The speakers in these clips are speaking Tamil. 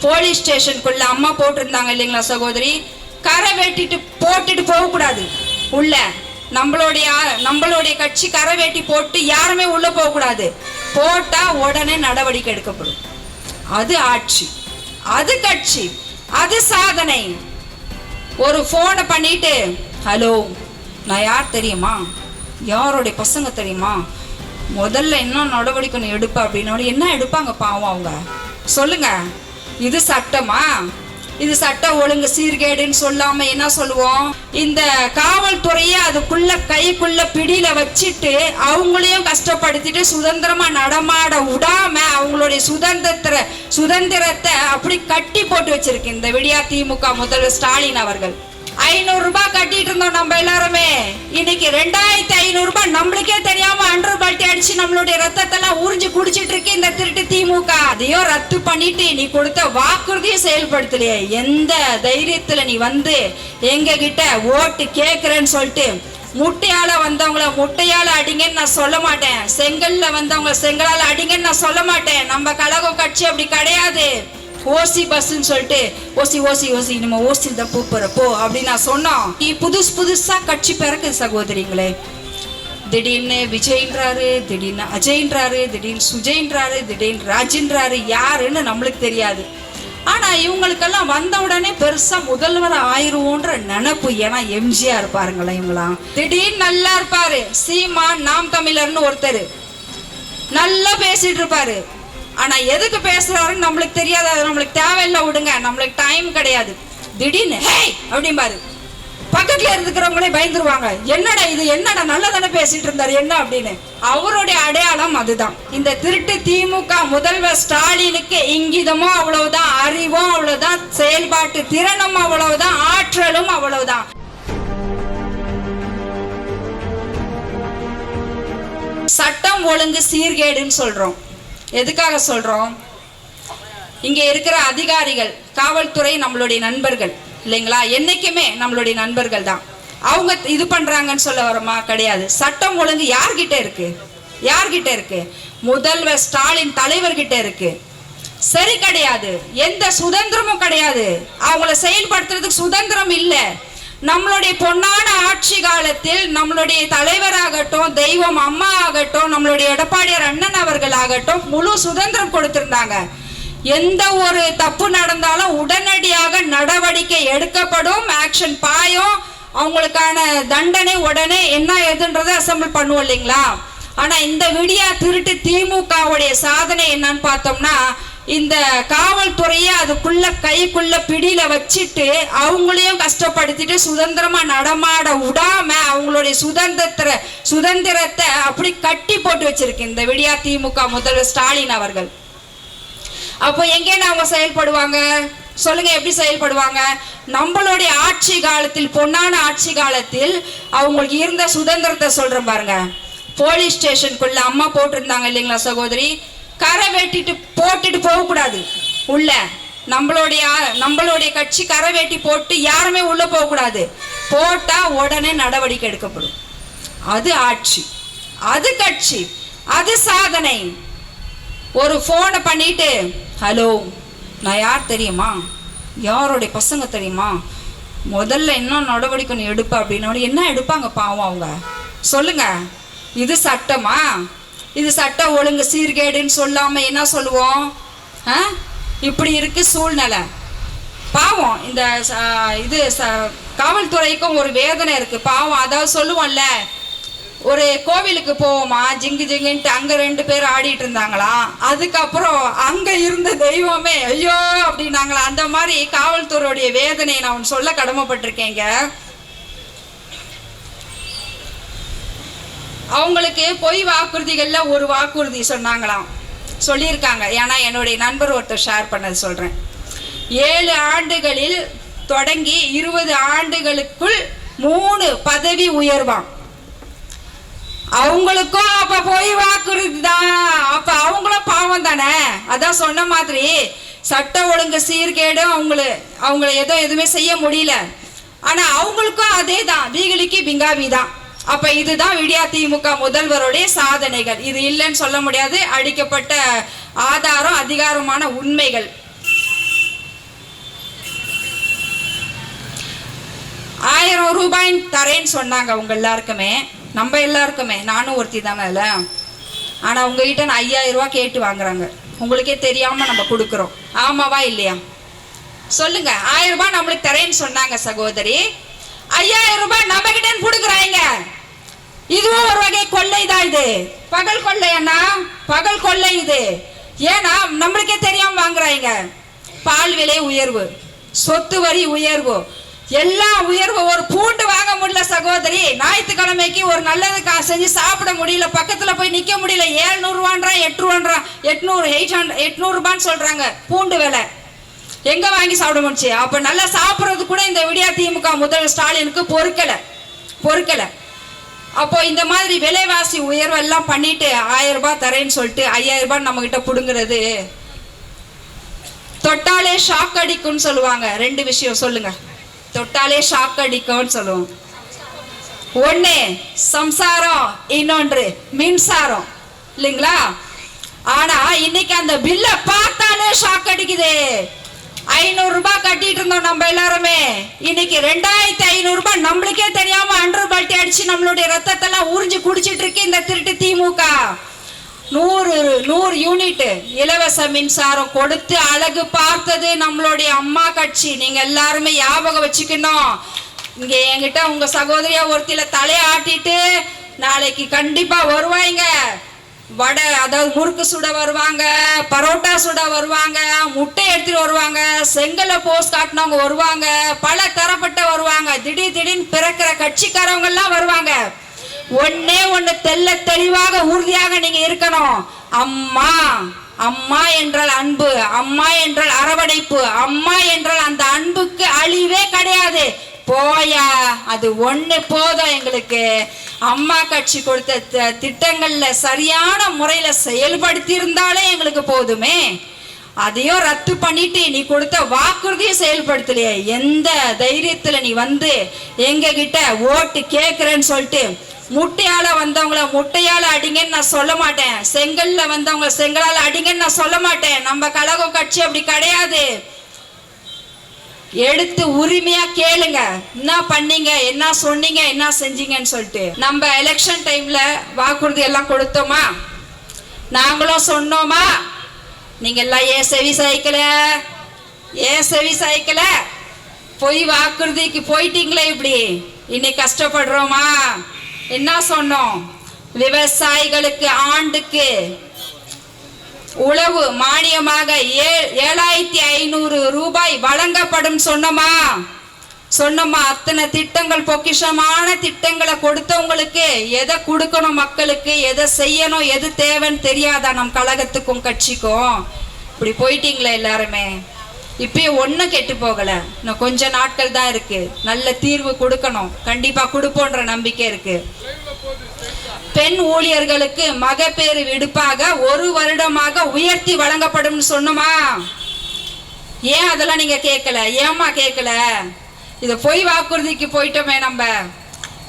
போலீஸ் ஸ்டேஷனுக்குள்ள அம்மா போட்டிருந்தாங்க இல்லைங்களா சகோதரி? கரை வெட்டிட்டு போட்டுட்டு போகக்கூடாது. உள்ள நம்மளுடைய நம்மளுடைய கட்சி கரை வெட்டி போட்டு யாருமே உள்ள போகக்கூடாது. போட்டா உடனே நடவடிக்கை எடுக்கப்படும். அது ஆட்சி. அது கட்சி. அது சாதனை. ஒரு ஃபோனை பண்ணிட்டு ஹலோ நான் யார் தெரியுமா? யாருடைய பசங்க தெரியுமா? முதல்ல என்ன நடவடிக்கை எடுப்பேன் அப்படின்னா. என்ன எடுப்பாங்க பாவம் அவங்க. சொல்லுங்க. இது சட்டமா? இது சட்ட ஒழுங்கு சீர்கேடுன்னு சொல்லாம என்ன சொல்லுவோம்? இந்த காவல்துறையை அதுக்குள்ள கைக்குள்ள பிடியில வச்சுட்டு அவங்களையும் கஷ்டப்படுத்திட்டு சுதந்திரமா நடமாட விடாம அவங்களுடைய சுதந்திரத்தை சுதந்திரத்தை அப்படி கட்டி போட்டு வச்சிருக்கு இந்த விடியா திமுக முதல்வர் ஸ்டாலின் அவர்கள். ஐநூறு ரூபாய் கட்டிட்டு இருந்தோம் நம்ம எல்லாருமே. இன்னைக்கு ரெண்டாயிரத்தி ஐநூறு ரூபாய் நம்மளுக்கே தெரியாம அண்டர் பல்ட்டி அடிச்சு நம்மளுடைய ரத்தத்தெல்லாம் உறிஞ்சு குடிச்சிட்டு இருக்கு இந்த திருட்டு திமுக. அதையும் ரத்து பண்ணிட்டு நீ கொடுத்த வாக்குறுதியும் செயல்படுத்தலையே. எந்த தைரியத்துல நீ வந்து எங்க கிட்ட ஓட்டு கேக்குறேன்னு சொல்லிட்டு முட்டையால வந்தவங்கள முட்டையால அடிங்கன்னு நான் சொல்ல மாட்டேன். செங்கல்ல வந்தவங்க செங்கலால அடிங்கன்னு நான் சொல்ல மாட்டேன். நம்ம கழகம் கட்சி அப்படி கிடையாது. ஓசி பஸ்ன்னு சொல்லிட்டு ஓசி ஓசி ஓசி நம்ம ஓசியில் தான் போகிறப்போ போ அப்படின்னு நான் சொன்னோம் நீ புதுசு புதுசாக கட்சி பிறக்குது சகோதரிங்களே. திடீர்னு விஜய்ன்றாரு திடீர்னு அஜய்ன்றாரு திடீர்னு சுஜய்ன்றாரு திடீர்னு ராஜின்றாரு யாருன்னு நம்மளுக்கு தெரியாது. ஆனால் இவங்களுக்கெல்லாம் வந்த உடனே பெருசாக முதல்வர் ஆயிருவோன்ற நினப்பு. ஏன்னா எம்ஜிஆர் பாருங்களேன் இவங்களாம் திடீர்னு நல்லா இருப்பாரு. சீமான் நாம் தமிழர்னு ஒருத்தர். நல்லா பேசிட்டு இருப்பாரு. ஆனா எதுக்கு பேசுறாருன்னு நம்மளுக்கு தெரியாது அது நம்மளுக்கு தேவையில்லை விடுங்க. நம்மளுக்கு டைம் கிடையாது. திடீர்னு ஹே அப்படிம்பாரு. பக்கத்துல இருக்கிறவங்களே பயந்துருவாங்க. என்னடா இது? என்னடா? நல்லதானே பேசிட்டு இருந்தாரு. என்ன? அப்படின்னு. அவருடைய அடையாளம் அதுதான். இந்த திருட்டு திமுக முதல்வர் ஸ்டாலினுக்கு இங்கிதமும் அவ்வளவுதான் அறிவும் அவ்வளவுதான் செயல்பாட்டு திறனும் அவ்வளவுதான் ஆற்றலும் அவ்வளவுதான். சட்டம் ஒழுங்கு சீர்கேடுன்னு சொல்றோம். எதுக்காக சொல்கிறோம் இங்கே இருக்கிற அதிகாரிகள் காவல்துறை நம்மளுடைய நண்பர்கள் இல்லைங்களா? என்றைக்குமே நம்மளுடைய நண்பர்கள் தான். அவங்க இது பண்ணுறாங்கன்னு சொல்ல வரமா? கிடையாது. சட்டம் ஒழுங்கு யார்கிட்ட இருக்கு? யார்கிட்ட இருக்கு? முதல்வர் ஸ்டாலின் தலைவர்கிட்ட இருக்கு. சரி கிடையாது. எந்த சுதந்திரமும் கிடையாது. அவங்கள செயல்படுத்துறதுக்கு சுதந்திரம் இல்லை. நம்மளுடைய பொன்னான ஆட்சி காலத்தில் நம்மளுடைய தலைவராகட்டும் தெய்வம் அம்மா ஆகட்டும் நம்மளுடைய எடப்பாடியார் அண்ணன் அவர்கள் ஆகட்டும் முழு சுதந்திரம் கொடுத்திருந்தாங்க. எந்த ஒரு தப்பு நடந்தாலும் உடனடியாக நடவடிக்கை எடுக்கப்படும் ஆக்ஷன் பாயும். அவங்களுக்கான தண்டனை உடனே என்ன ஏதுன்றதை அசம்பிள் பண்ணுவோம் இல்லைங்களா? ஆனா இந்த விடியா திருட்டு திமுகவுடைய சாதனை என்னன்னு பார்த்தோம்னா இந்த காவல்துறையை அதுக்குள்ள கைக்குள்ள பிடியில வச்சுட்டு அவங்களையும் கஷ்டப்படுத்திட்டு சுதந்திரமா நடமாட விடாம அவங்களுடைய சுதந்திர சுதந்திரத்தை அப்படி கட்டி போட்டு வச்சிருக்கு இந்த விடியா திமுக முதல்வர் ஸ்டாலின் அவர்கள். அப்போ எங்கே அவங்க செயல்படுவாங்க? சொல்லுங்க எப்படி செயல்படுவாங்க? நம்மளுடைய ஆட்சி காலத்தில் பொன்னான ஆட்சி காலத்தில் அவங்களுக்கு இருந்த சுதந்திரத்தை சொல்றேன் பாருங்க. போலீஸ் ஸ்டேஷனுக்குள்ள அம்மா போட்டிருந்தாங்க இல்லைங்களா சகோதரி? கரை வெட்டிட்டு போட்டுட்டு போகக்கூடாது. உள்ள நம்மளுடைய நம்மளுடைய கட்சி கரை வெட்டி போட்டு யாருமே உள்ள போகக்கூடாது. போட்டா உடனே நடவடிக்கை எடுக்கப்படும். அது ஆட்சி. அது கட்சி. அது சாதனை. ஒரு ஃபோனை பண்ணிட்டு ஹலோ நான் யார் தெரியுமா? யாருடைய பசங்க தெரியுமா? முதல்ல என்ன நடவடிக்கை நீ எடுப்ப? அப்படின்னோட என்ன எடுப்பாங்க பாவம் அவங்க? சொல்லுங்க. இது சட்டமா? இது சட்ட ஒழுங்கு சீர்கேடுன்னு சொல்லாம என்ன சொல்லுவோம்? ஆ? இப்படி இருக்கு சூழ்நிலை. பாவம் இந்த இது ச- காவல்துறைக்கும் ஒரு வேதனை இருக்கு. பாவம் அதாவது சொல்லுவோம்ல. ஒரு கோவிலுக்கு போவோமா? ஜிங்கு ஜிங்குன்ட்டு அங்க ரெண்டு பேர் ஆடிட்டு இருந்தாங்களாம் அதுக்கப்புறம் அங்க இருந்த தெய்வமே ஐயோ அப்படின்னாங்களா? அந்த மாதிரி காவல்துறையுடைய வேதனையை நான் ஒன்று சொல்ல கடமைப்பட்டிருக்கேங்க. அவங்களுக்கு பொய் வாக்குறுதிகளில் ஒரு வாக்குறுதி சொன்னாங்களாம். சொல்லியிருக்காங்க. ஏன்னா என்னுடைய நண்பர் ஒருத்தர் ஷேர் பண்ணது சொல்கிறேன் ஏழு ஆண்டுகளில் தொடங்கி இருபது ஆண்டுகளுக்குள் மூணு பதவி உயர்வாம். அவங்களுக்கும் அப்ப போய் வாக்குறுதி தான். அப்ப அவங்களும் பாவம் தானே? அதான் சொன்ன மாதிரி சட்ட ஒழுங்கு சீர்கேடும் அவங்கள அவங்கள ஏதோ எதுவுமே செய்ய முடியல. ஆனா அவங்களுக்கும் அதே தான் பீகலிக்கு பிங்காவி தான் அப்ப இதுதான் விடியா திமுக முதல்வருடைய சாதனைகள். இது இல்லைன்னு சொல்ல முடியாது. அடிக்கப்பட்ட ஆதாரம் அதிகாரமான உண்மைகள். ஆயிரம் ரூபாய் தரேன்னு சொன்னாங்க அவங்க எல்லாருக்குமே. நம்ம எல்லாருக்குமே. நானும் ஒருத்தி தான் மேல. ஆனா உங்ககிட்ட நான் ஐயாயிரம் ரூபாய் கேட்டு வாங்குறாங்க. உங்களுக்கே தெரியாம நம்ம கொடுக்குறோம். ஆமாவா இல்லையா? சொல்லுங்க. ஆயிரம் ரூபாய் நம்மளுக்கு தரேன்னு சொன்னாங்க சகோதரி. ஐயாயிரம் ரூபாய் நம்ம கிட்ட கொடுக்குறாங்க இதுவும் ஒரு வகை கொள்ளை தான் இது? பகல் கொள்ளை அண்ணா பகல் கொள்ளை இது. ஏன்னா நம்மளுக்கே தெரியாம வாங்குறாங்க. பால் விலை உயர்வு சொத்து வரி உயர்வு. எல்லா உயர்வு ஒரு பூண்டு வாங்க முடியல சகோதரி. ஞாயிற்றுக்கிழமைக்கு ஒரு நல்லது கா செஞ்சு சாப்பிட முடியல. பக்கத்தில் போய் நிற்க முடியல. ஏழ்நூறுவான்றா எட்டு ரூபான்றா எட்நூறு எயிட் ஹண்ட்ரட் எட்நூறுபான்னு சொல்கிறாங்க பூண்டு விலை. எங்க வாங்கி சாப்பிட முடிச்சு? அப்ப நல்லா சாப்பிட்றது கூட இந்த விடியா திமுக முதல் ஸ்டாலினுக்கு பொறுக்கல. பொறுக்கல. அப்போ இந்த மாதிரி விலைவாசி உயர்வெல்லாம் பண்ணிட்டு ஆயிரம் ரூபாய் தரேன்னு சொல்லிட்டு ஐயாயிரம் ரூபாய் நம்ம கிட்ட புடுங்கிறது. தொட்டாலே ஷாக் அடிக்கும்னு சொல்லுவாங்க. ரெண்டு விஷயம் சொல்லுங்க. தொட்டாலே ஷாக் அடிக்கும்னு சொல்லுவோம். ஒண்ணு சம்சாரம் இன்னொன்று மின்சாரம். இல்லைங்களா? ஆனா இன்னைக்கு அந்த பில்ல பார்த்தாலே ஷாக் அடிக்குது. ஐநூறு ரூபாய் கட்டிட்டு இருந்தோம் நம்ம எல்லாருமே. இன்னைக்கு ரெண்டாயிரத்தி ஐநூறு ரூபாய் நம்மளுக்கே தெரியாம அண்டர் பல்ட்டி அடிச்சு நம்மளுடைய ரத்தத்தெல்லாம் உறிஞ்சு குடிச்சிட்டு இருக்கு இந்த திருட்டு திமுக. நூறு நூறு யூனிட் இலவச மின்சாரம் கொடுத்து அழகு பார்த்தது நம்மளுடைய அம்மா கட்சி. நீங்க எல்லாருமே ஞாபகம் வச்சுக்கணும். இங்க என்கிட்ட உங்க சகோதரியா ஒருத்தில தலையாட்டிட்டு நாளைக்கு கண்டிப்பா வருவாங்க வடை அதாவது முறுக்கு சுட வருவாங்க பரோட்டா சுட வருவாங்க முட்டை எடுத்துட்டு வருவாங்க செங்கலை போஸ்ட் காட்டினவங்க வருவாங்க பல தரப்பட்ட வருவாங்க. திடீர் திடீர்னு பிறக்கிற கட்சிக்காரவங்க எல்லாம் வருவாங்க. ஒன்னே ஒண்ணு தெல்ல தெளிவாக உறுதியாக நீங்க இருக்கணும். அம்மா அம்மா என்றால் அன்பு அம்மா என்றால் அரவணைப்பு அம்மா என்றால் அந்த அன்புக்கு அழிவே கிடையாது. போயா அது ஒண்ணு போதும் எங்களுக்கு. அம்மா கட்சி கொடுத்த த- திட்டங்கள்ல சரியான முறையில செயல்படுத்தி இருந்தாலே எங்களுக்கு போதுமே. அதையும் ரத்து பண்ணிட்டு நீ கொடுத்த வாக்குறுதியும் செயல்படுத்தலையே. எந்த தைரியத்துல நீ வந்து எங்க கிட்ட ஓட்டு கேக்குறேன்னு சொல்லிட்டு முட்டையால வந்தவங்கள முட்டையால அடிங்கன்னு நான் சொல்ல மாட்டேன். செங்கல்ல வந்தவங்கள செங்கலால அடிங்கன்னு நான் சொல்ல மாட்டேன். நம்ம கழகம் கட்சி அப்படி கிடையாது. எடுத்து உரிமையா கேளுங்க. என்ன பண்ணீங்க? என்ன சொன்னீங்க? என்ன செஞ்சீங்கன்னு சொல்லிட்டு. நம்ம எலெக்ஷன் டைம்ல வாக்குறுதி எல்லாம் கொடுத்தோமா? நாங்களும் சொன்னோமா? நீங்க எல்லாம் ஏன் செவி சாய்க்கல? ஏன் செவி சாய்க்கல? போய் வாக்குறுதிக்கு போயிட்டீங்களே இப்படி. இன்னைக்கு கஷ்டப்படுறோமா? என்ன சொன்னோம்? விவசாயிகளுக்கு ஆண்டுக்கு உழவு மானியமாக ஏ- ஏழாயிரத்தி ஐநூறு ரூபாய் வழங்கப்படும் சொன்னமா? சொன்னோமா அத்தனை திட்டங்கள் பொக்கிஷமான திட்டங்களை கொடுத்தவங்களுக்கு எதை கொடுக்கணும் மக்களுக்கு எதை செய்யணும் எது தேவைன்னு தெரியாதா நம் கழகத்துக்கும் கட்சிக்கும்? இப்படி போயிட்டீங்களே எல்லாருமே. இப்பயும் ஒன்றும் கெட்டு போகல. இன்னும் கொஞ்ச நாட்கள் தான் இருக்கு. நல்ல தீர்வு கொடுக்கணும். கண்டிப்பா கொடுப்போன்ற நம்பிக்கை இருக்கு. பெண் ஊழியர்களுக்கு மகப்பேறு விடுப்பாக ஒரு வருடமாக உயர்த்தி வழங்கப்படும் சொன்னோமா? ஏன் அதெல்லாம் நீங்க கேட்கல? ஏம்மா கேட்கல? இது பொய் வாக்குறுதிக்கு போயிட்டோமே நம்ம.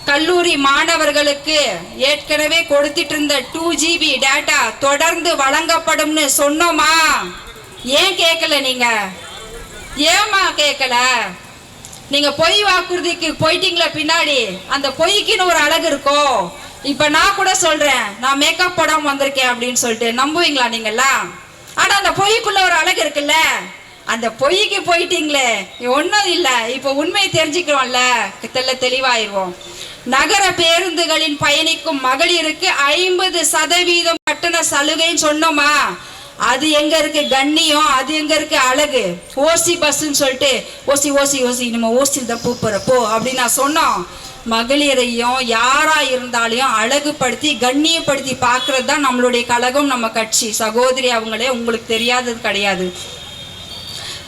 கல்லூரி மாணவர்களுக்கு ஏற்கனவே கொடுத்துட்டு இருந்த டூ ஜிபி டேட்டா தொடர்ந்து வழங்கப்படும்னு சொன்னோமா? ஏன் கேட்கல நீங்க? ஏம்மா கேட்கல? நீங்க பொய் வாக்குறுதிக்கு போயிட்டீங்களா பின்னாடி. அந்த பொய்க்குன்னு ஒரு அழகு இருக்கோ? இப்ப நான் கூட சொல்றேன் நான் மேக்கப் போடாம வந்திருக்கேன் அப்படின்னு சொல்லிட்டு நம்புவீங்களா நீங்கெல்லாம் ஆனா அந்த பொய்க்குள்ள ஒரு அழகு இருக்குல்ல? அந்த பொய்க்கு போயிட்டீங்களே ஒன்றும் இல்லை. இப்போ உண்மையை தெரிஞ்சுக்கிறோம்ல தெல்ல தெளிவாயிருவோம். நகர பேருந்துகளின் பயணிக்கும் மகளிருக்கு ஐம்பது சதவீதம் கட்டண சலுகைன்னு சொன்னோமா? அது எங்க இருக்கு? கண்ணியம். அது எங்க இருக்கு? அழகு. ஓசி பஸ்ன்னு சொல்லிட்டு ஓசி ஓசி ஓசி நம்ம ஓசியில் தான் பூப்புற போ அப்படின்னு நான் சொன்னோம். மகளிரையும் யாரா இருந்தாலையும் அழகுபடுத்தி கண்ணியப்படுத்தி பார்க்கறது தான் நம்மளுடைய கழகம் நம்ம கட்சி. சகோதரி அவங்களே உங்களுக்கு தெரியாதது கிடையாது.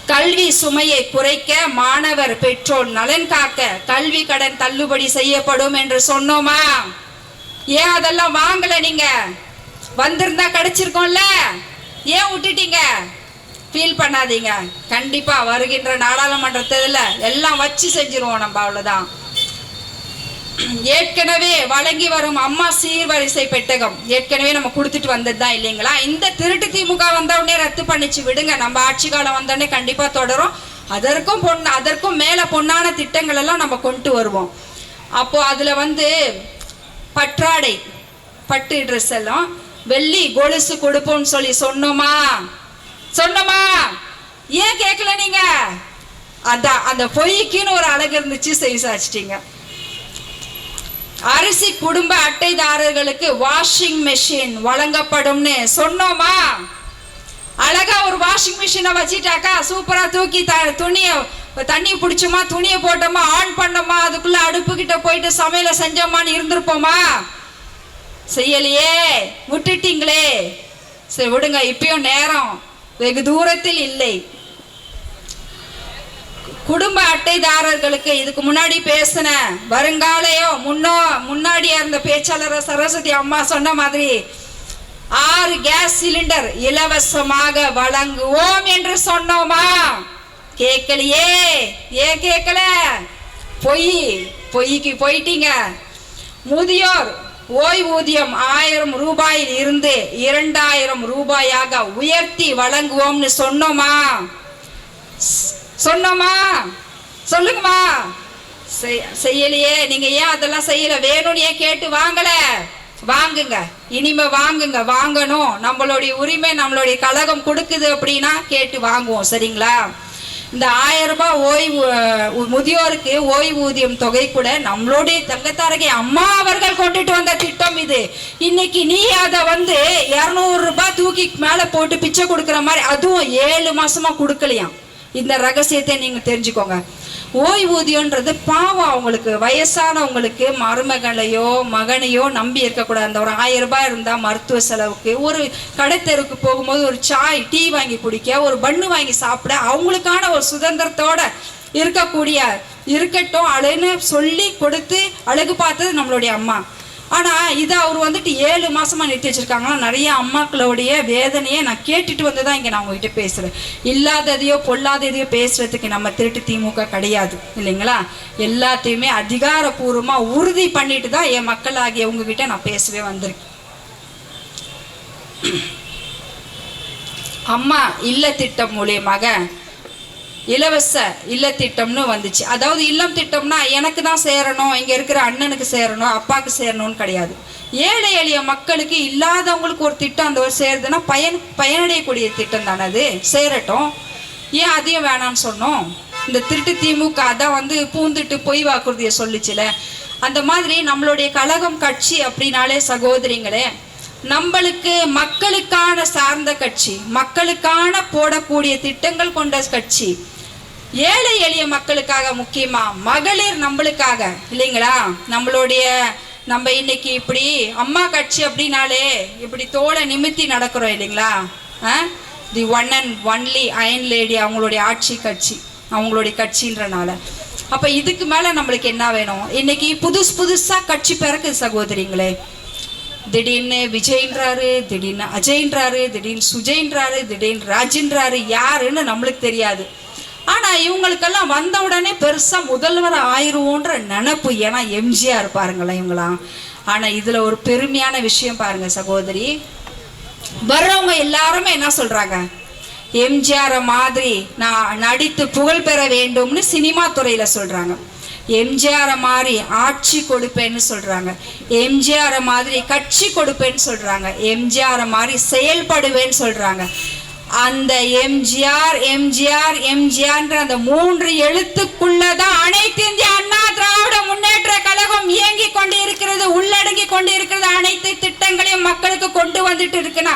கல்வி சுமையை குறைக்க மாணவர் பெற்றோர் நலன் காக்க கல்வி கடன் தள்ளுபடி செய்யப்படும் என்று சொன்னோமா? ஏன் அதெல்லாம் வாங்கல நீங்க? வந்திருந்தா கிடைச்சிருக்கோம்ல? ஏன் விட்டுட்டீங்க? ஃபீல் பண்ணாதீங்க. கண்டிப்பா வருகின்ற நாடாளுமன்ற தேர்தலில் எல்லாம் வச்சு செஞ்சிருவோம் நம்ம அவ்வளோதான் ஏற்கனவே வழங்கி வரும் அம்மா சீர்வரிசை பெட்டகம் ஏற்கனவே நம்ம கொடுத்துட்டு வந்தது தான் இல்லைங்களா? இந்த திருட்டு திமுக வந்த உடனே ரத்து பண்ணிச்சு விடுங்க. நம்ம ஆட்சி காலம் வந்தோடனே கண்டிப்பா தொடரும். அதற்கும் பொன் அதற்கும் மேலே பொன்னான திட்டங்கள் எல்லாம் நம்ம கொண்டு வருவோம். அப்போ அதில் வந்து பற்றாடை பட்டு ட்ரெஸ் எல்லாம் வெள்ளி கொலுசு கொடுப்போம்னு சொல்லி சொன்னோமா? சொன்னோமா? ஏன் கேட்கல நீங்க? அதான் அந்த பொய்க்குன்னு ஒரு அழகு இருந்துச்சு செய் சாச்சிட்டீங்க அரிசி குடும்ப அட்டைதாரர்களுக்கு வாஷிங் மெஷின் வழங்கப்படும்னு சொன்னோமா? அழகா ஒரு வாஷிங் மிஷினை வச்சிட்டாக்கா சூப்பரா தூக்கி த துணியை தண்ணி பிடிச்சோமா துணியை போட்டோமா ஆன் பண்ணோமா அதுக்குள்ள அடுப்பு கிட்ட போயிட்டு சமையலை செஞ்சோமான்னு இருந்திருப்போமா? செய்யலையே விட்டுட்டீங்களே. சரி விடுங்க இப்பயும் நேரம் வெகு தூரத்தில் இல்லை. குடும்ப அட்டைதாரர்களுக்கு இதுக்கு முன்னாடி பேசின வருங்காலையோ முன்னோ முன்னாடியா இருந்த பேச்சாளர் சரஸ்வதி அம்மா சொன்ன மாதிரி ஆறு கேஸ் சிலிண்டர் இலவசமாக வழங்குவோம் என்று சொன்னோமா? கேட்கலையே. ஏன் கேட்கல? பொய் பொய்க்கு போயிட்டீங்க. முதியோர் ஓய்வூதியம் ஆயிரம் ரூபாயில் இருந்து இரண்டாயிரம் ரூபாயாக உயர்த்தி வழங்குவோம்னு சொன்னோமா? சொன்னோமா? சொல்லுங்கம்மா. செய்யலையே. நீங்க ஏன் அதெல்லாம் செய்யல? வேணும்னு ஏன் கேட்டு வாங்கல? வாங்குங்க. இனிமே வாங்குங்க. வாங்கணும். நம்மளுடைய உரிமை நம்மளுடைய கழகம் கொடுக்குது அப்படின்னா கேட்டு வாங்குவோம். சரிங்களா? இந்த ஆயிரம் ரூபாய் ஓய்வு முதியோருக்கு ஓய்வூதியம் தொகை கூட நம்மளுடைய தங்கத்தாரகை அம்மா அவர்கள் கொண்டுட்டு வந்த திட்டம் இது. இன்னைக்கு நீ அதை வந்து இரநூறு ரூபாய் தூக்கி மேல போட்டு பிச்சை கொடுக்குற மாதிரி அதுவும் ஏழு மாசமா கொடுக்கலையாம். இந்த ரகசியத்தை நீங்க தெரிஞ்சுக்கோங்க. ஓய்வூதியம்ன்றது பாவம் அவங்களுக்கு. வயசானவங்களுக்கு மருமகளையோ மகனையோ நம்பி இருக்கக்கூடாது. அந்த ஒரு ஆயிரம் ரூபாய் இருந்தால் மருத்துவ செலவுக்கு ஒரு கடைத்தெருக்கு போகும்போது ஒரு சாய் டீ வாங்கி குடிக்க ஒரு பன்னு வாங்கி சாப்பிட அவங்களுக்கான ஒரு சுதந்திரத்தோட இருக்கக்கூடிய இருக்கட்டும் அழுன்னு சொல்லி கொடுத்து அழகு பார்த்தது நம்மளுடைய அம்மா. ஆனால் இதை அவர் வந்துட்டு ஏழு மாதமாக நிறுத்தி வச்சுருக்காங்களா? நிறைய அம்மாக்களுடைய வேதனையை நான் கேட்டுட்டு வந்து தான் இங்கே நான் உங்ககிட்ட பேசுகிறேன் இல்லாததையோ பொல்லாததையோ பேசுகிறதுக்கு நம்ம திருட்டு திமுக கிடையாது இல்லைங்களா? எல்லாத்தையுமே அதிகாரப்பூர்வமாக உறுதி பண்ணிட்டு தான் என் மக்களாகிய உங்ககிட்ட நான் பேசவே வந்திருக்கேன். அம்மா இல்ல திட்டம் மூலியமாக இலவச இல்லத்திட்டம்னு வந்துச்சு. அதாவது இல்லம் திட்டம்னா எனக்கு தான் சேரணும் இங்கே இருக்கிற அண்ணனுக்கு சேரணும் அப்பாவுக்கு சேரணும்னு கிடையாது. ஏழை எளிய மக்களுக்கு இல்லாதவங்களுக்கு ஒரு திட்டம் அந்த ஒரு சேருதுன்னா பயன் பயனடையக்கூடிய திட்டம் தானே அது. சேரட்டும். ஏன் அதையும் வேணாம்னு சொன்னோம்? இந்த திருட்டு திமுக அதான் வந்து பூந்துட்டு பொய் வாக்குறுதியை சொல்லிச்சுல. அந்த மாதிரி நம்மளுடைய கழகம் கட்சி அப்படின்னாலே சகோதரிங்களே நம்மளுக்கு மக்களுக்கான சார்ந்த கட்சி மக்களுக்கான போடக்கூடிய திட்டங்கள் கொண்ட கட்சி. ஏழை எளிய மக்களுக்காக முக்கியமா? மகளிர் நம்மளுக்காக இல்லைங்களா? நம்மளுடைய நம்ம இன்னைக்கு இப்படி அம்மா கட்சி அப்படின்னாலே இப்படி தோலை நிமித்தி நடக்கிறோம் இல்லைங்களா? The one and only iron lady அவங்களுடைய ஆட்சி கட்சி அவங்களுடைய கட்சின்றனால. அப்போ இதுக்கு மேலே நம்மளுக்கு என்ன வேணும்? இன்னைக்கு புதுசு புதுசாக கட்சி பிறக்குது சகோதரிங்களே. திடீர்னு விஜய்ன்றாரு திடீர்னு அஜய்ன்றாரு திடீர்னு சுஜய்ன்றாரு திடீர்னு ராஜின்றாரு யாருன்னு நம்மளுக்கு தெரியாது. ஆனா இவங்களுக்கெல்லாம் வந்த உடனே பெருசா முதல்வர் ஆயிருவோன்ற நினப்பு. ஏன்னா எம்ஜிஆர் பாருங்களேன் இவங்களாம் ஆனா இதுல ஒரு பெருமையான விஷயம் பாருங்க சகோதரி. வர்றவங்க எல்லாருமே என்ன சொல்றாங்க? எம்ஜிஆரை மாதிரி நான் நடித்து புகழ் பெற வேண்டும்னு சினிமா துறையில சொல்றாங்க. எம்ஜிஆரை மாதிரி ஆட்சி கொடுப்பேன்னு சொல்கிறாங்க எம்ஜிஆரை மாதிரி கட்சி கொடுப்பேன்னு சொல்கிறாங்க எம்ஜிஆரை மாதிரி செயல்படுவேன்னு சொல்கிறாங்க அந்த எம்ஜிஆர் எம்ஜிஆர் எம்ஜிஆர்ன்ற அந்த மூன்று எழுத்துக்குள்ளதான் அனைத்து இந்திய அண்ணா திராவிட முன்னேற்ற கழகம் இயங்கி கொண்டு இருக்கிறது உள்ளடங்கி கொண்டு இருக்கிறது அனைத்து திட்டங்களையும் மக்களுக்கு கொண்டு வந்துட்டு இருக்குன்னா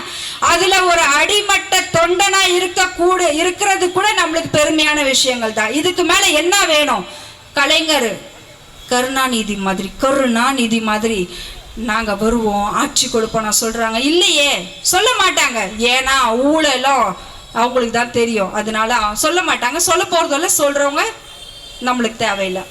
அதுல ஒரு அடிமட்ட தொண்டனா இருக்க கூட இருக்கிறது கூட நம்மளுக்கு பெருமையான விஷயங்கள் தான். இதுக்கு மேல என்ன வேணும்? கலைஞர். கருணாநிதி மாதிரி கருணாநிதி மாதிரி நாங்கள் வருவோம் ஆட்சி கொடுப்போம் நான் இல்லையே சொல்ல மாட்டாங்க. ஏன்னா ஊழலும் அவங்களுக்கு தான் தெரியும். அதனால சொல்ல மாட்டாங்க. சொல்ல போகிறதெல்லாம் சொல்கிறவங்க நம்மளுக்கு தேவையில்லை.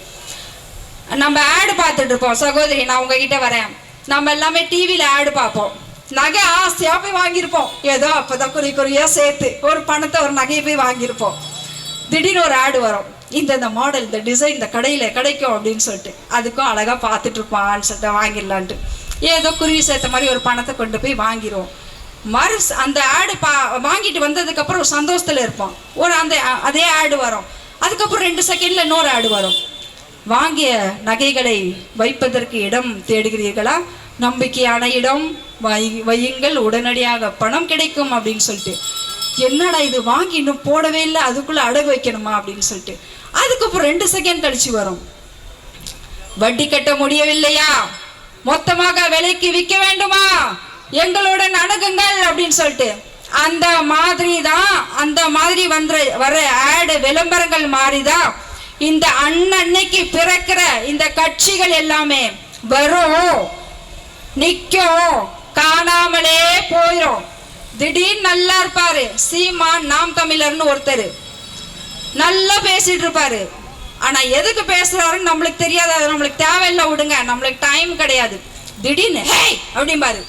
நம்ம ஆடு பார்த்துட்டு இருப்போம். சகோதரி நான் உங்ககிட்ட வரேன். நம்ம எல்லாமே டிவியில் ஆடு பார்ப்போம். நகை ஆசையாக போய் வாங்கியிருப்போம். ஏதோ அப்போதான் குறி குறியாக சேர்த்து ஒரு பணத்தை ஒரு நகையை போய் வாங்கியிருப்போம். திடீர்னு ஒரு ஆடு வரும். இந்த இந்த மாடல் இந்த டிசைன் இந்த கடையில் கிடைக்கும் அப்படின்னு சொல்லிட்டு அதுக்கும் அழகாக பார்த்துட்ருப்பான்னு சொல்லிட்டு வாங்கிடலான்ட்டு. ஏதோ குருவி சேர்த்த மாதிரி ஒரு பணத்தை கொண்டு போய் வாங்கிடுவோம் மறு அந்த ஆடு பா வாங்கிட்டு வந்ததுக்கப்புறம் ஒரு சந்தோஷத்தில் இருப்போம். ஒரு அந்த அதே ஆடு வரும். அதுக்கப்புறம் ரெண்டு செகண்டில் இன்னொரு ஆடு வரும். வாங்கிய நகைகளை வைப்பதற்கு இடம் தேடுகிறீர்களா? நம்பிக்கையான இடம் வை வையுங்கள். உடனடியாக பணம் கிடைக்கும் அப்படின்னு சொல்லிட்டு. என்னடா இது வாங்கி இன்னும் போடவே இல்லை அதுக்குள்ளே அடகு வைக்கணுமா அப்படின்னு சொல்லிட்டு. அதுக்கப்புறம் ரெண்டு செகண்ட் கழிச்சு வரும். வட்டி கட்ட முடியவில்லையா? மொத்தமாக விலைக்கு விற்க வேண்டுமா? எங்களுடன் அணுகுங்கள் அப்படின்னு சொல்லிட்டு. அந்த மாதிரி தான் அந்த மாதிரி வந்து வர ஆடு விளம்பரங்கள் மாறிதான் இந்த அன்னன்னைக்கு பிறக்கிற இந்த கட்சிகள் எல்லாமே வரும் நிற்கும் காணாமலே போயிடும் திடீர்னு நல்லா இருப்பாரு. சீமான் நாம் தமிழர்னு ஒருத்தர். நல்லா பேசிட்டு இருப்பாரு ஆனா எதுக்கு பேசுறாருன்னு நம்மளுக்கு தெரியாது. அது நம்மளுக்கு தேவையில்லை விடுங்க. நம்மளுக்கு டைம் கிடையாது. திடீர்னு ஹே அப்படிம்பாரு.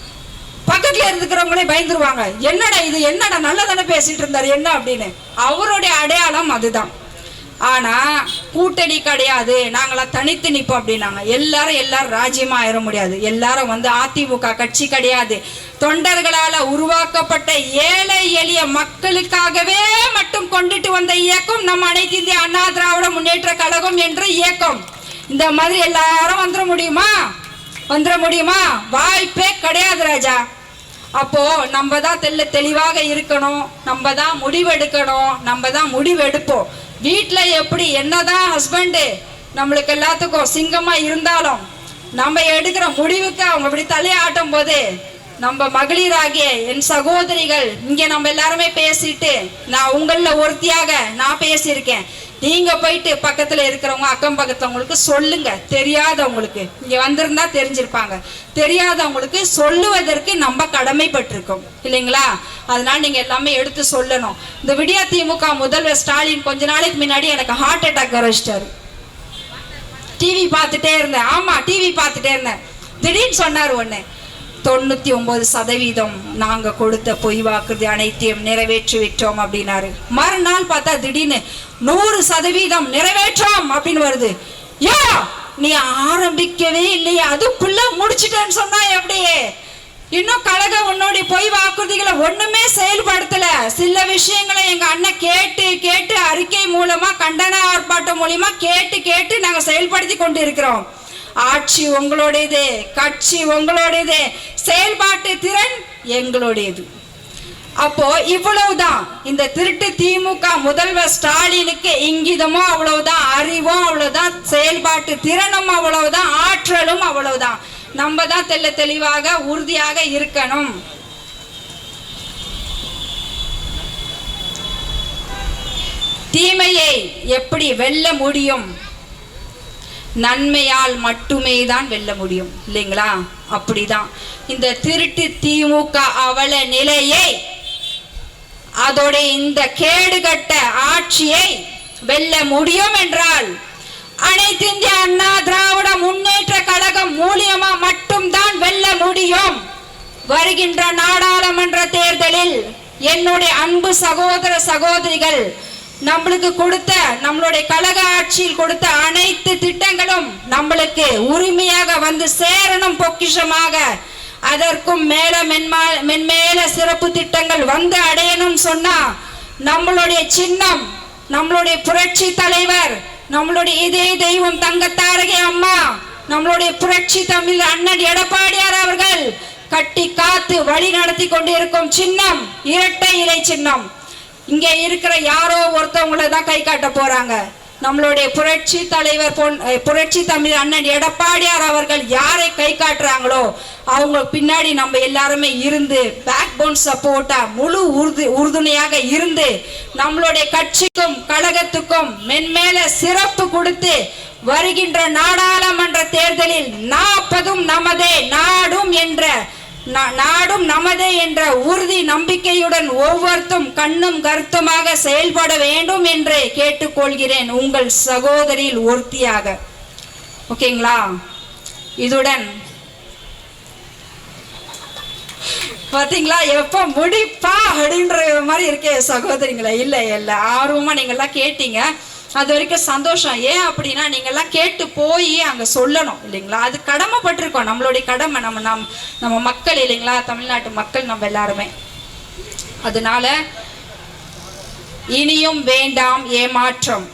பக்கத்துல இருந்துக்கிறவங்களே பயந்துருவாங்க. என்னடா இது? என்னடா? நல்லதானே பேசிட்டு இருந்தாரு என்ன? அப்படின்னு. அவருடைய அடையாளம் அதுதான். ஆனால் கூட்டணி கிடையாது. நாங்களாம் தனித்து நிற்போம் அப்படின்னாங்க. எல்லாரும் எல்லாரும் ராஜ்யமாக ஆயிட முடியாது. எல்லாரும் வந்து அதிமுக கட்சி கிடையாது. தொண்டர்களால் உருவாக்கப்பட்ட ஏழை எளிய மக்களுக்காகவே மட்டும் கொண்டுட்டு வந்த இயக்கம் நம்ம அனைத்து இந்திய அண்ணா திராவிட முன்னேற்ற கழகம் என்ற இயக்கம். இந்த மாதிரி எல்லாரும் வந்துட முடியுமா? வந்துட முடியுமா? வாய்ப்பே கிடையாது ராஜா. அப்போ நம்ம தான் தெல்ல தெளிவாக இருக்கணும். நம்ம தான் முடிவெடுக்கணும். நம்ம தான் முடிவெடுப்போம். வீட்டில் எப்படி என்னதான் ஹஸ்பண்டு நம்மளுக்கு எல்லாத்துக்கும் சிங்கமாக இருந்தாலும் நம்ம எடுக்கிற முடிவுக்கு அவங்க இப்படி தலையாட்டும் போது நம்ம மகளிராகிய என் சகோதரிகள் இங்கே நம்ம எல்லாருமே பேசிட்டு நான் உங்களில் ஒருத்தியாக நான் பேசியிருக்கேன். நீங்க போயிட்டு பக்கத்துல இருக்கிறவங்க அக்கம் பக்கத்தவங்களுக்கு சொல்லுங்க. தெரியாதவங்களுக்கு. இங்க வந்திருந்தா தெரிஞ்சிருப்பாங்க. தெரியாதவங்களுக்கு சொல்லுவதற்கு நம்ம கடமைப்பட்டிருக்கோம். இல்லைங்களா? அதனால நீங்க எல்லாமே எடுத்து சொல்லணும். இந்த விடியா திமுக முதல்வர் ஸ்டாலின் கொஞ்ச நாளைக்கு முன்னாடி எனக்கு ஹார்ட் அட்டாக் வர டிவி பார்த்துட்டே இருந்தேன். ஆமா டிவி பார்த்துட்டே இருந்தேன். திடீர்னு சொன்னார் ஒன்று தொண்ணூத்தி ஒன்பது சதவீதம் நாங்க கொடுத்த பொய் வாக்குறுதி அனைத்தையும் நிறைவேற்றி விட்டோம் அப்படின்னாரு. மறுநாள் பார்த்தா திடீர்னு நூறு சதவீதம் நிறைவேற்றோம் அப்படின்னு வருது. ஏ நீ ஆரம்பிக்கவே இல்லையே அதுக்குள்ள முடிச்சிட்டேன்னு சொன்னா எப்படி? இன்னும் கழக உன்னுடைய பொய் வாக்குறுதிகளை ஒண்ணுமே செயல்படுத்தல. சில விஷயங்களை எங்க அண்ணன் கேட்டு கேட்டு அறிக்கை மூலமா கண்டன ஆர்ப்பாட்டம் மூலியமா கேட்டு கேட்டு நாங்க செயல்படுத்தி கொண்டு இருக்கிறோம் ஆட்சி உங்களுடையது கட்சி உங்களுடையது செயல்பாட்டு திறன் எங்களுடையது அப்போ இவ்வளவுதான். இந்த திருட்டு திமுக முதல்வர் ஸ்டாலினுக்கு இங்கிதமும் அவ்வளவுதான் அறிவும் அவ்வளவுதான் செயல்பாட்டு திறனும் அவ்வளவுதான் ஆற்றலும் அவ்வளவுதான். நம்ம தான் தெல்ல தெளிவாக உறுதியாக இருக்கணும். தீமையை எப்படி வெல்ல முடியும்? நன்மையால் மட்டுமே தான் வெல்ல முடியும். இல்லைங்களா? அப்படிதான். இந்த திருட்டு திமுக அவல நிலையை அதோட இந்த கேடுகட்ட ஆட்சியை வெல்ல முடியும் என்றால் அனைத்து இந்திய அண்ணா திராவிட முன்னேற்ற கழகம் மூலியமா மட்டும்தான் வெல்ல முடியும். வருகின்ற நாடாளுமன்ற தேர்தலில் என்னுடைய அன்பு சகோதர சகோதரிகள் நம்மளுக்கு கொடுத்த நம்மளுடைய கழக ஆட்சியில் கொடுத்த அனைத்து திட்டங்களும் நம்மளுக்கு உரிமையாக வந்து சேரணும் பொக்கிஷமாக. அதற்கும் மேல மென்மா மென்மேல சிறப்பு திட்டங்கள் வந்து அடையணும் சொன்னா நம்மளுடைய சின்னம் நம்மளுடைய புரட்சி தலைவர் நம்மளுடைய இதே தெய்வம் தங்கத்தாரகை அம்மா நம்மளுடைய புரட்சி தமிழ் அண்ணன் எடப்பாடியார் அவர்கள் கட்டி காத்து வழி நடத்தி கொண்டிருக்கும் சின்னம் இரட்டை இலை சின்னம். இங்க இருக்கிற யாரோ ஒருத்தவங்கள தான் கை காட்ட போறாங்க. நம்மளுடைய புரட்சி தலைவர் பொன் புரட்சி தமிழ் அண்ணன் எடப்பாடியார் அவர்கள் யாரை கை காட்டுறாங்களோ அவங்க பின்னாடி நம்ம எல்லாருமே இருந்து பேக் போன் சப்போர்ட்டா முழு உறுது உறுதுணையாக இருந்து நம்மளுடைய கட்சிக்கும் கழகத்துக்கும் மென்மேல சிறப்பு கொடுத்து வருகின்ற நாடாளுமன்ற தேர்தலில் நாற்பதும் நமதே நாடும் என்ற நாடும் நமதே என்ற உறுதி நம்பிக்கையுடன் ஒவ்வொருத்தும் கண்ணும் கருத்துமாக செயல்பட வேண்டும் என்று கேட்டுக்கொள்கிறேன் உங்கள் சகோதரியில் ஒருத்தியாக. ஓகேங்களா? இதுடன் பார்த்தீங்களா எப்ப முடிப்பா அப்படின்ற மாதிரி இருக்கே சகோதரிங்களா. இல்லை இல்லை. ஆர்வமா நீங்கள்லாம் கேட்டீங்க. அது வரைக்கும் சந்தோஷம். ஏன் அப்படின்னா நீங்கள்லாம் கேட்டு போய் அங்கே சொல்லணும் இல்லைங்களா? அது கடமைப்பட்டிருக்கோம். நம்மளுடைய கடமை நம்ம நம் நம்ம மக்கள் இல்லைங்களா? தமிழ்நாட்டு மக்கள் நம்ம எல்லாருமே. அதனால இனியும் வேண்டாம் ஏமாற்றம்.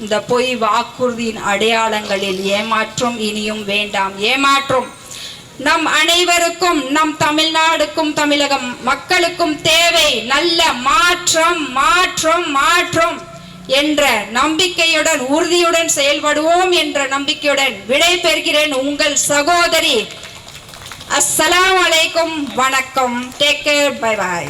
இந்த பொய் வாக்குறுதியின் அடையாளங்களில் ஏமாற்றம் இனியும் வேண்டாம் ஏமாற்றம். நம் அனைவருக்கும் நம் தமிழ்நாடுக்கும் தமிழகம் மக்களுக்கும் தேவை. நல்ல மாற்றம் மாற்றம் மாற்றம். என்ற நம்பிக்கையுடன் உறுதியுடன் செயல்படுவோம் என்ற நம்பிக்கையுடன் விடை பெறுகிறேன் உங்கள் சகோதரி. அஸ்ஸலாமு வணக்கம். Take care bye bye